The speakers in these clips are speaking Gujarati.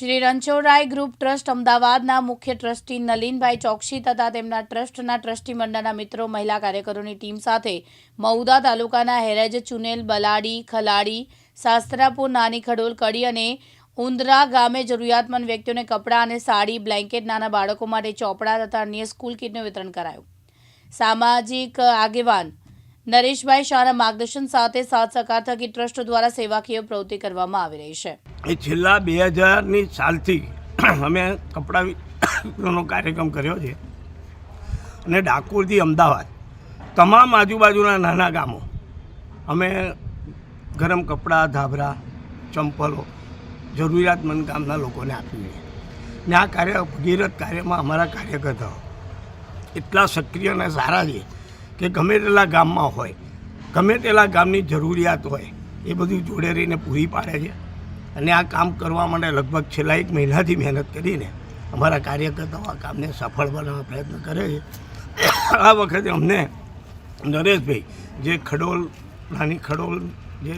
શ્રી રણછોડરાય ગ્રુપ ટ્રસ્ટ અમદાવાદના મુખ્ય ટ્રસ્ટી નલીનભાઈ ચોકસી તથા તેમના ટ્રસ્ટના ટ્રસ્ટી મંડળના મિત્રો, મહિલા કાર્યકરોની ટીમ સાથે મઉદા તાલુકાના હેરેજ, ચુનેલ, બલાડી, ખલાડી શાસ્ત્રાપુર નાની ખડોલ કડી અને ઉંદરા ગામે જરૂરિયાતમંદ વ્યક્તિઓને કપડાં અને સાડી, બ્લેન્કેટ નાના બાળકો માટે ચોપડા તથા અન્ય સ્કૂલ કીટનું વિતરણ કરાયું. સામાજિક આગેવાન નરેશભાઈ શાહના માર્ગદર્શન સાથે સાથ સહકાર થકી ટ્રસ્ટ દ્વારા સેવાકીય પ્રવૃત્તિ કરવામાં આવી રહી છે. એ છેલ્લા બે હજારની સાલથી અમે કપડાં વિતરણનો કાર્યક્રમ કર્યો છે. અને ડાકોરથી અમદાવાદ, તમામ આજુબાજુના નાના ગામો, અમે ગરમ કપડાં, ધાબરા, ચંપલો જરૂરિયાતમંદ ગામના લોકોને આપી દઈએ ને આ કાર્ય ભગીરથ કાર્યમાં અમારા કાર્યકર્તાઓ એટલા સક્રિય અને સારા છે કે ગમે તેટલા ગામમાં હોય, ગમે તેટલા ગામની જરૂરિયાત હોય, એ બધું જોડે રહીને પૂરી પાડે છે. અને આ કામ કરવા માટે લગભગ છેલ્લા એક મહિનાથી મહેનત કરીને અમારા કાર્યકર્તાઓ આ કામને સફળ બનાવવા પ્રયત્ન કરે છે. આ વખતે અમને નરેશભાઈ જે ખડોલ, નાની ખડોલ જે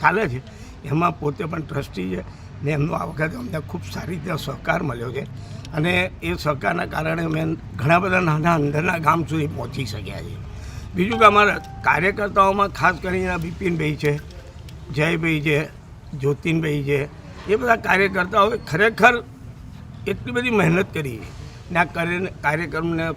ચાલે છે, એમાં પોતે પણ ટ્રસ્ટી છે ને એમનો આ વખતે અમને ખૂબ સારી રીતે સહકાર મળ્યો છે. અને એ સહકારના કારણે અમે ઘણા બધા નાના અંદરના ગામ સુધી પહોંચી શક્યા છીએ. બીજું કે અમારા કાર્યકર્તાઓમાં ખાસ કરીને બિપિનભાઈ છે, જયભાઈ છે, જ્યોતિનભાઈ છે, એ બધા કાર્યકર્તાઓએ ખરેખર એટલી બધી મહેનત કરી ને આ કાર્ય- કાર્યક્રમને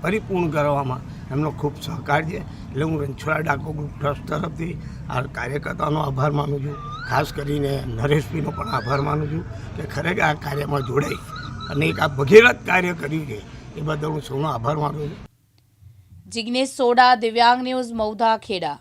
પરિપૂર્ણ કરવામાં એમનો ખૂબ સહકાર છે. એટલે હું રણછોડા ડાકો ગ્રુપ ટ્રસ્ટ તરફથી આ કાર્યકર્તાઓનો આભાર માનું છું. ખાસ કરીને નરેશભાઈનો પણ આભાર માનું છું કે ખરેખર આ કાર્યમાં જોડાઈ અને એક આ ભગીરથ કાર્ય કર્યું છે. એ બદલ હું સૌનો આભાર માનું છું. જિગ્નેશ સોડા દિવ્યાંગ ન્યૂઝ મૌધા ખેડા.